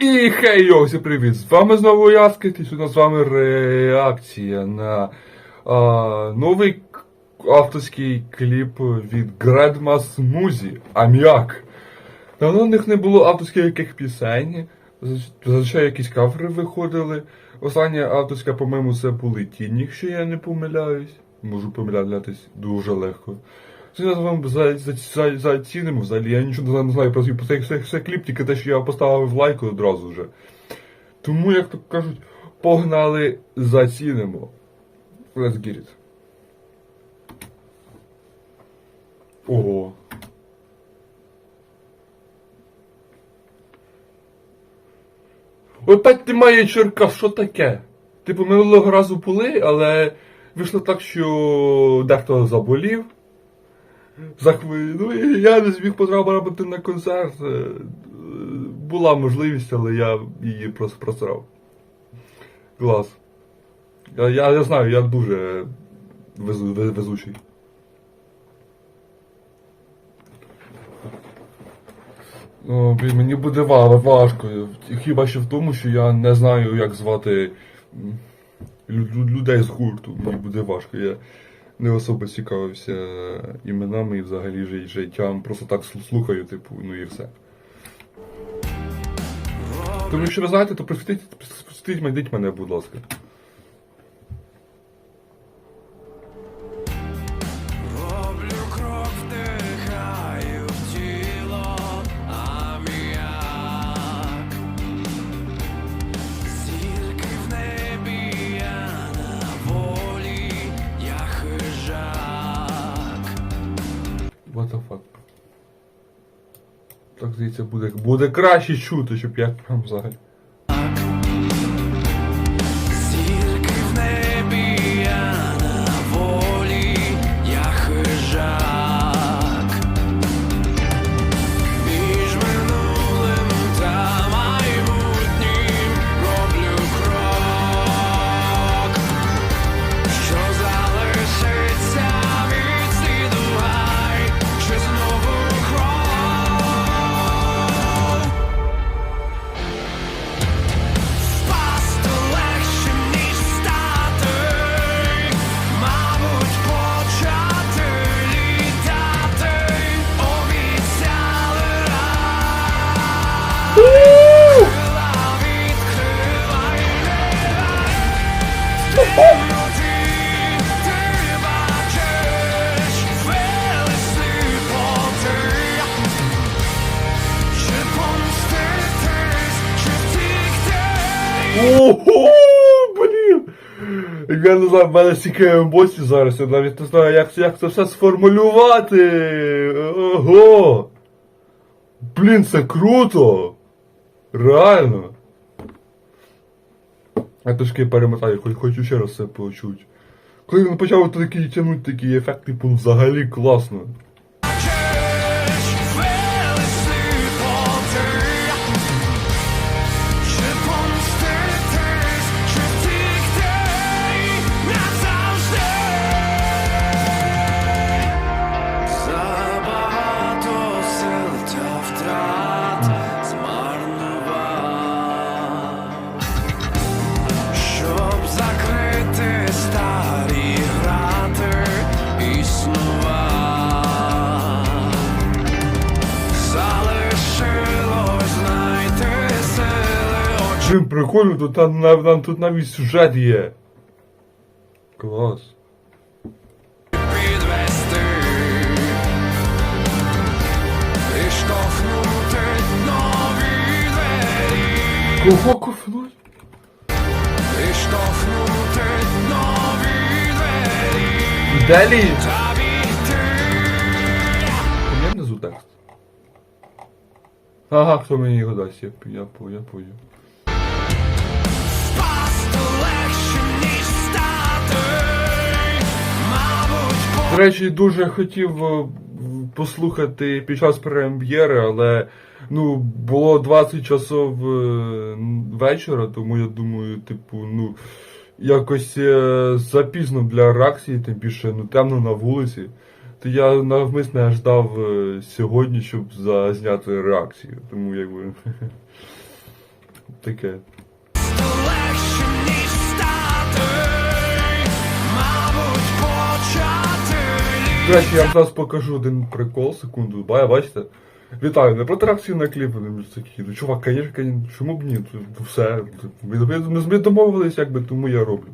І хей йоу, всім привіт! З вами знову я, і сьогодні з вами реакція на а, новий авторський кліп від Гредмас Музі Ам'як. Давно в них не було авторських яких пісень. Зазвичай якісь кавери виходили. Остання авторська, по-моєму, це були тіні, якщо я не помиляюсь. Можу помилятись дуже легко. Сьогодні з вами за, за, за, зацінимо взагалі. Я нічого не знаю про свій цей, цей, цей кліп, тільки те, що я поставив лайк одразу вже. Тому, як то кажуть, погнали, зацінимо. Let's get it. Ого. Опять немає черка, що таке? Типу, минулого разу були, але вийшло так, що дехто заболів. Ну, я не зміг потрапити на концерт. Е, Була можливість, але я її просто просрав. Клас. Я, я, я знаю, я дуже везу, везучий. О, блін, мені буде важко. Хіба що в тому, що я не знаю, як звати людей з гурту. Мені буде важко. Я не особо цікавився іменами і взагалі життям. Просто так слухаю, типу, ну і все. Тому якщо ви знаєте, то присвітіть мене, будь ласка. Так здається, буде, буде краще чути, щоб я прям взагалі. Знаю, в мене стільки емоцій зараз, я навіть не знаю, як, як це все сформулювати. Ого! Блін, це круто! Реально! Я трошки перемотаю, хоч хочу ще раз це почути. Коли він почав такі тягнути такі ефекти, було взагалі класно. Чим прикольно, тут там, нам тут навіть сюжет є. Клас. підвести І штовхнути нові двері Кого кофнуть? І штовхнути нові двері Далі! Там внизу текст? Ага, хто мені його дасть, я, я, по- я понял. До речі, дуже хотів е, послухати під час прем'єри, але ну, було 20 часов е, вечора, тому я думаю, типу, ну, якось е, запізно для реакції, тим більше ну, темно на вулиці. То я навмисне ждав сьогодні, щоб зазняти реакцію. Тому якби. таке. Речі, я зараз покажу один прикол, секунду, Бай, бачите? Вітаю, не проти реакції на кліп, вони такі, ну чувак, конечно, чому б ні? Все. Ми, ми, ми домовились, якби, тому я роблю.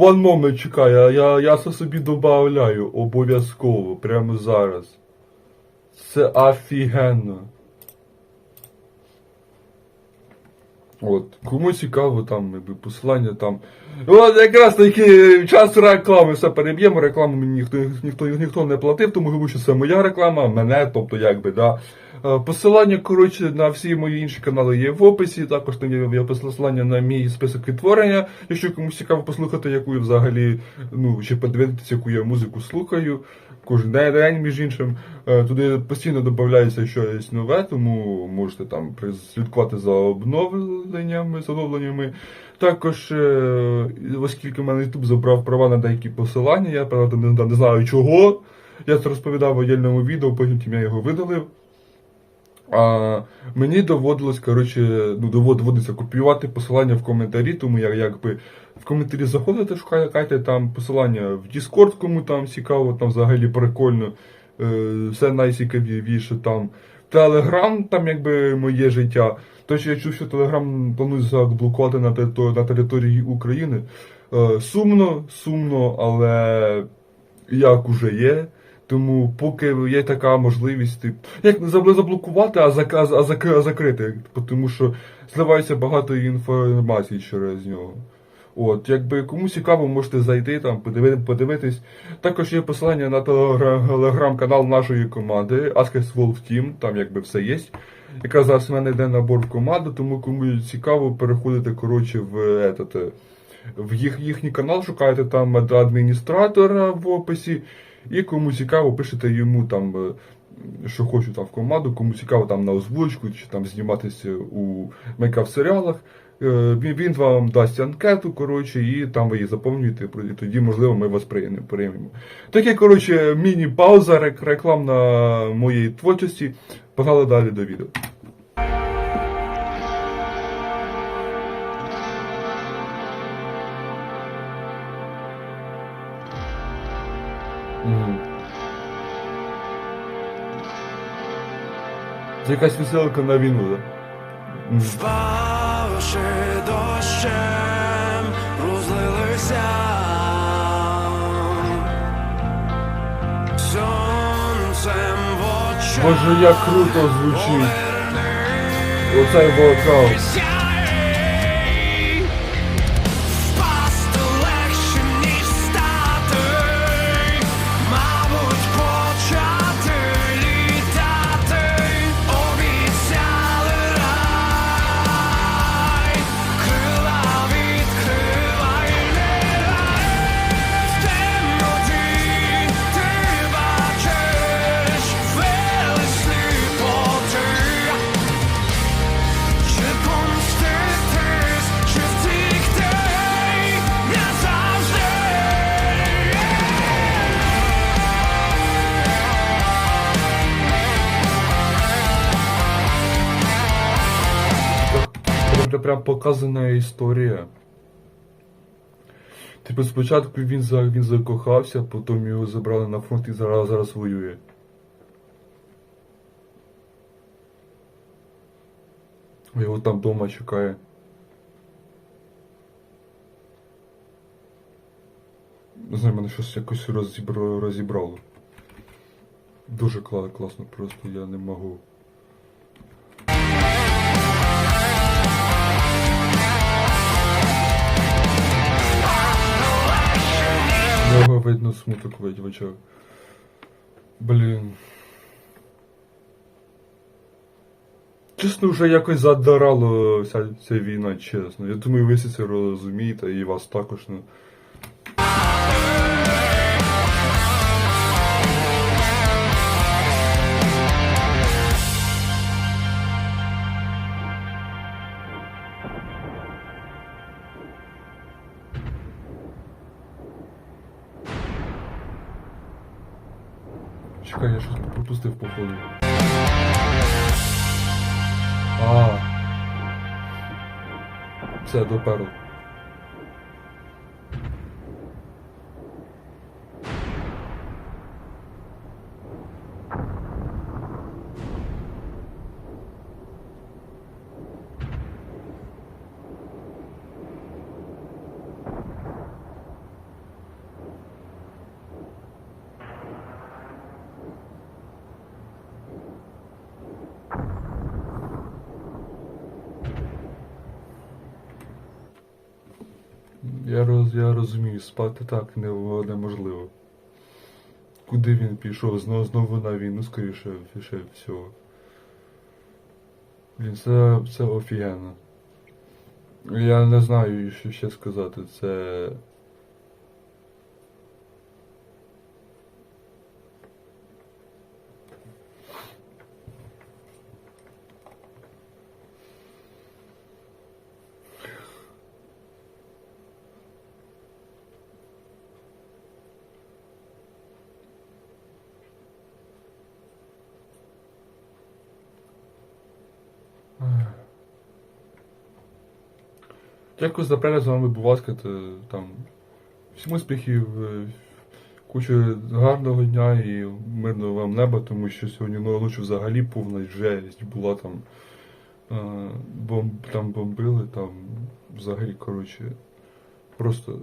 One moment, чекай, я, я, я це собі додаю обов'язково, прямо зараз. Це офігенно. От, кому цікаво, там, якби, посилання там. От якраз таки час реклами все переб'ємо, рекламу мені ніхто, ніхто, ніхто не платив, тому що це моя реклама, мене, тобто якби, да. Е, Посилання, коротше, на всі мої інші канали є в описі, також там є, посилання на мій список відтворення, якщо комусь цікаво послухати, яку я взагалі, ну, чи подивитися, яку я музику слухаю. Кожен день, між іншим, Е, туди постійно додається щось нове, тому можете там слідкувати за обновленнями, за оновленнями. Також, е, оскільки в мене YouTube забрав права на деякі посилання, я правда не, не знаю чого. Я це розповідав в отдельному відео, потім я його видалив. А мені доводилось, коротше, ну, доводиться копіювати посилання в коментарі, тому я якби в коментарі заходите, шукайте там посилання в Discord, кому там цікаво, там взагалі прикольно. Е, все найцікавіше там. Телеграм, там якби моє життя. То, що я чув, що Телеграм планують заблокувати на території, на території України. Е, сумно, сумно, але як уже є. Тому поки є така можливість, тип, як не заб- заблокувати, а, зак, а, зак- а закрити, тому що зливається багато інформації через нього. От, якби кому цікаво, можете зайти там, подивитись. Також є посилання на телеграм-канал нашої команди Askes Wolf Team, там якби все є. Яка зараз в мене йде набор в команду, тому кому цікаво, переходите коротше в этот, е, в їх, їхній канал, шукаєте там адміністратора в описі, і кому цікаво, пишете йому там, е, що хочу там в команду, кому цікаво там на озвучку чи там зніматися у мейкап серіалах. Е, Він, він вам дасть анкету, коротше, і там ви її заповнюєте, і тоді, можливо, ми вас приймемо. Таке, коротше, міні-пауза, рек- рекламна моєї творчості. Погнали далі до відео. Мгм. Це якась веселка на війну, так? Впавши дощем, розлилися сонцем в очах. Боже, як круто звучить. Оцей вокал. Прям, прям показана історія. Типу, спочатку він, за, він закохався, потім його забрали на фронт і зараз, зараз воює. Його там вдома чекає. Не знаю, мене щось якось розібра, розібрало. Дуже класно, просто я не можу. В Нього видно смуток в очах. Блін. Чесно, вже якось задарало вся ця війна, чесно. Я думаю, ви всі це розумієте і вас також. Ну. Чекай, я щось пропустив походу. А. Все, доперли. Я, роз, я розумію, спати так не, неможливо. Куди він пішов? Знову, знову на війну, скоріше ще всього. Блін, це, це офігенно. Я не знаю, що ще сказати. Це. Дякую за перегляд, з вами був Там всім успіхів, кучу гарного дня і мирного вам неба, тому що сьогодні ночі взагалі повна жесть була там. Бомб, там бомбили, там взагалі, коротше, просто.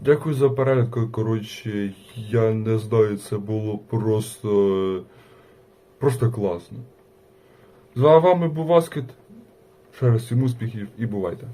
Дякую за перегляд, коротше, я не знаю, це було просто. Просто класно. З вами був Васкет. Ще раз всім успіхів і бувайте.